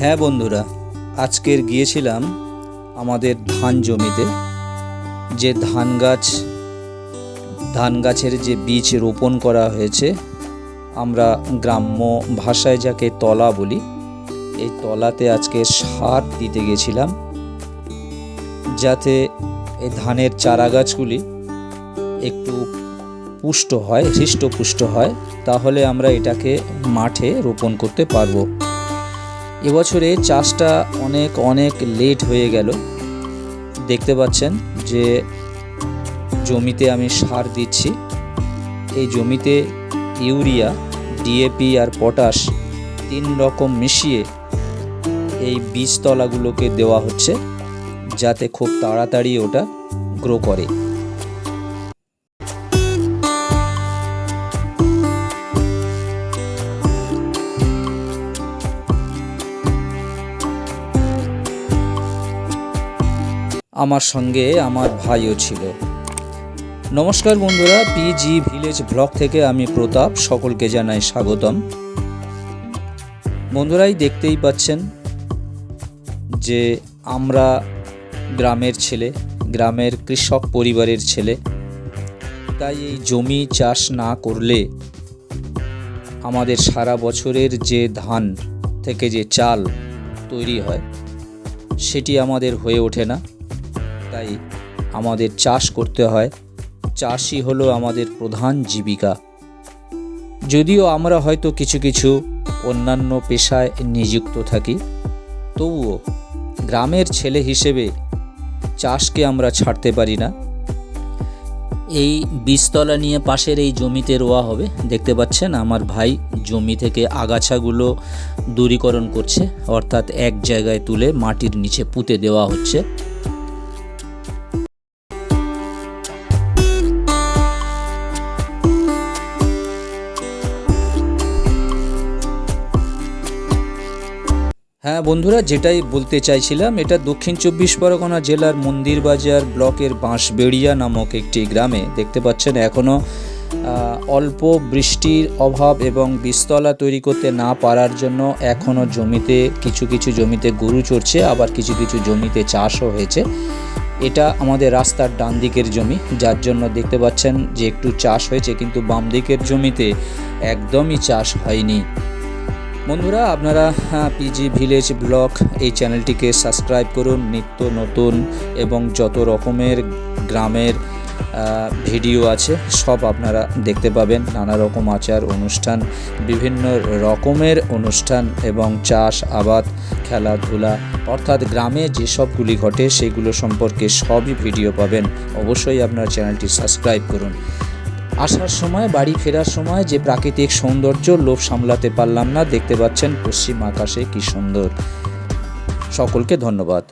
হ্যাঁ বন্ধুরা, আজকের গিয়েছিলাম আমাদের ধান জমিতে। যে ধান গাছ, ধান গাছের যে বীজ রোপণ করা হয়েছে, আমরা গ্রাম্য ভাষায় যাকে তলা বলি, এই তলাতে আজকে সার দিতে গেছিলাম। যাতে এই ধানের চারা গাছগুলি একটু পুষ্ট হয়, হৃষ্টপুষ্ট হয়, তাহলে আমরা এটাকে মাঠে রোপণ করতে পারব। এবছরে চাষটা অনেক অনেক লেট হয়ে গেল। দেখতে পাচ্ছেন যে জমিতে আমি সার দিচ্ছি। এই জমিতে ইউরিয়া ডিএপি আর পটাশ তিন রকম মিশিয়ে এই বীজতলাগুলোকে দেওয়া হচ্ছে যাতে খুব তাড়াতাড়ি ওটা গ্রো করে। আমার সঙ্গে আমার ভাইও ছিল। নমস্কার বন্ধুরা পিজি ভিলেজ ব্লগ থেকে আমি প্রতাপ, সকলকে জানাই স্বাগতম। বন্ধুরাই দেখতেই পাচ্ছেন যে আমরা গ্রামের ছেলে, গ্রামের কৃষক পরিবারের ছেলে। তাই এই জমি চাষ না করলে আমাদের সারা বছরের যে ধান থেকে যে চাল তৈরি হয়, সেটি আমাদের হয়ে ওঠে না। তাই আমাদের চাষ করতে হয়। চাষই হলো আমাদের প্রধান জীবিকা। যদিও আমরা হয়তো কিছু কিছু অন্যান্য পেশায় নিযুক্ত থাকি, তবুও গ্রামের ছেলে হিসেবে চাষকে আমরা ছাড়তে পারি না। এই বীজতলা নিয়ে পাশের এই জমিতে রোয়া হবে, দেখতে পাচ্ছেন আমার ভাই জমি থেকে আগাছাগুলো দূরীকরণ করছে, অর্থাৎ এক জায়গায় তুলে মাটির নিচে পুঁতে দেওয়া হচ্ছে। হ্যাঁ বন্ধুরা, যেটাই বলতে চাইছিলাম, এটা দক্ষিণ চব্বিশ পরগনা জেলার মন্দিরবাজার ব্লকের বাঁশবেড়িয়া নামক একটি গ্রামে। দেখতে পাচ্ছেন এখনও অল্প বৃষ্টির অভাব এবং বিস্তলা তৈরি করতে না পারার জন্য এখনও জমিতে, কিছু কিছু জমিতে গরু চড়ছে, আবার কিছু কিছু জমিতে চাষও হয়েছে। এটা আমাদের রাস্তার ডান দিকের জমি, যার জন্য দেখতে পাচ্ছেন যে একটু চাষ হয়েছে, কিন্তু বাম দিকের জমিতে একদমই চাষ হয়নি। বন্ধুরা, আপনারা পিজি ভিলেজ ব্লগ এই চ্যানেলটিকে সাবস্ক্রাইব করুন, নিত্য নতুন এবং যত রকমের গ্রামের ভিডিও আছে, সব আপনারা দেখতে পাবেন। নানা রকম আচার, অনুষ্ঠান, বিভিন্ন রকমের অনুষ্ঠান এবং চাষ, আবাদ, খেলাধুলা, অর্থাৎ গ্রামে যেসবগুলি ঘটে, সেগুলো সম্পর্কে সবই ভিডিও পাবেন। অবশ্যই আপনার চ্যানেলটি সাবস্ক্রাইব করুন। আসার সময়, বাড়ি ফেরার সময় যে প্রাকৃতিক সৌন্দর্য লোভ সামলাতে পারলাম না, দেখতে পাচ্ছেন পশ্চিম আকাশে কি সুন্দর। সকলকে ধন্যবাদ।